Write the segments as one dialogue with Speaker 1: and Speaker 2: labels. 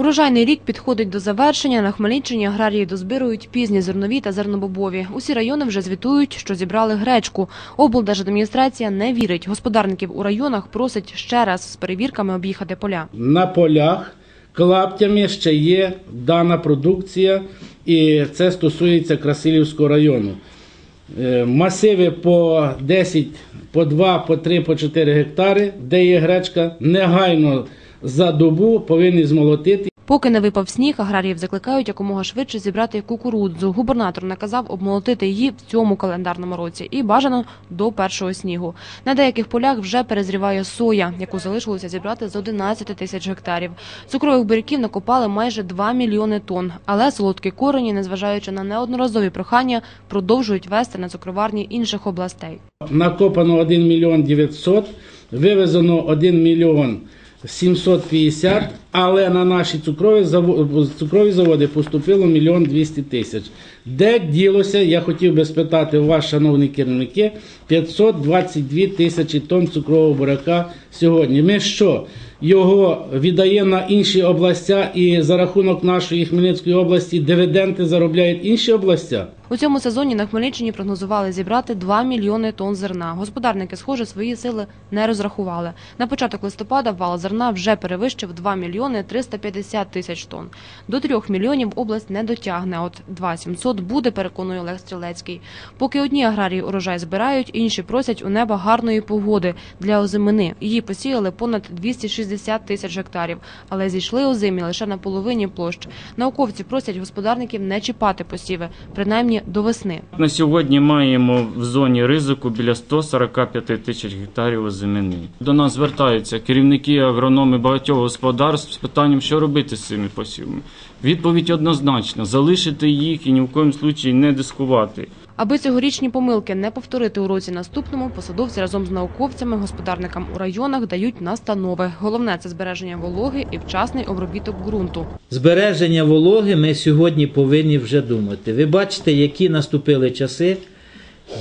Speaker 1: Урожайний рік підходить до завершення. На Хмельниччині аграрії дозбирують пізні зернові та зернобобові. Усі райони вже звітують, що зібрали гречку. Облдержадміністрація не вірить. Господарників у районах просить ще раз з перевірками об'їхати поля.
Speaker 2: На полях клаптями ще є дана продукція, і це стосується Красилівського району. Е, Масиви по 10, по 2, по 3, по 4 гектари, де є гречка, негайно за добу повинні змолотити
Speaker 1: Поки не випав сніг, аграріїв закликають якомога швидше зібрати кукурудзу. Губернатор наказав обмолотити її в цьому календарному році і бажано до першого снігу. На деяких полях вже перезріває соя, яку залишилося зібрати з 11 тисяч гектарів. Цукрових буряків накопали майже 2 мільйони тонн, але солодкі корені, незважаючи на неодноразові прохання, продовжують вести на цукроварні інших областей.
Speaker 2: накопано 1 мільйон 900, вивезено 1 мільйон 750, але на наші цукрові цукрові заводи поступило мільйон 200 тисяч. Де ділося, я хотів би спитати у вас, шановні керівники, 522 тисячі тонн цукрового буряка сьогодні. Ми що? Його віддаємо на інші областя і за рахунок нашої Хмельницької області дивіденди заробляють інші областя?
Speaker 1: У цьому сезоні на Хмельниччині прогнозували зібрати 2 мільйони тонн зерна. Господарники, схоже, свої сили не розрахували. На початок листопада вал зерна вже перевищив 2 мільйони 350 тисяч тонн. До 3 мільйонів область не дотягне. От 2 700 буде, переконує Олег Стрілецький. Поки одні аграрії урожай збирають, інші просять у неба гарної погоди для озимини. Її посіяли понад 260 тисяч гектарів, але зійшли озимі лише на половині площ. Науковці просять господарників не чіпати посіви, принаймні до весни.
Speaker 3: На сьогодні маємо в зоні ризику біля 145 тисяч гектарів озимини. До нас звертаються керівники, агрономи багатьох господарств з питанням, що робити з цими посівами. Відповідь однозначна: залишити їх і ні в коїм случаї не дискувати.
Speaker 1: Аби цьогорічні помилки не повторити у році наступному, посадовці разом з науковцями, господарникам у районах дають настанови. Головне це збереження вологи і вчасний обробіток ґрунту.
Speaker 4: Збереження вологи ми сьогодні повинні вже думати. Ви бачите, які наступили часи,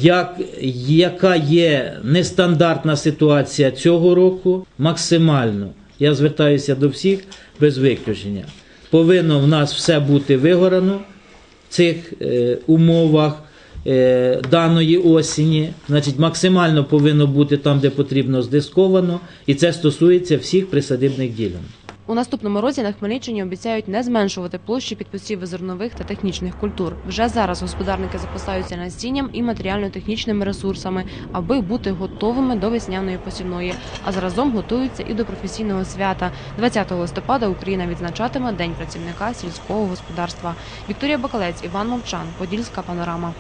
Speaker 4: як, яка є нестандартна ситуація цього року, максимально. Я звертаюся до всіх без виключення. Повинно в нас все бути вигорано в цих е, умовах даної осені. Значить, максимально повинно бути там, де потрібно, здисковано, і це стосується всіх присадибних ділянок.
Speaker 1: У наступному році на Хмельниччині обіцяють не зменшувати площі під зернових та технічних культур. Вже зараз господарники запасаються насінням і матеріально-технічними ресурсами, аби бути готовими до весняної посівної. А заразом готуються і до професійного свята. 20 листопада Україна відзначатиме День працівника сільського господарства. Вікторія Бакалець, Іван Мовчан, Подільська панорама.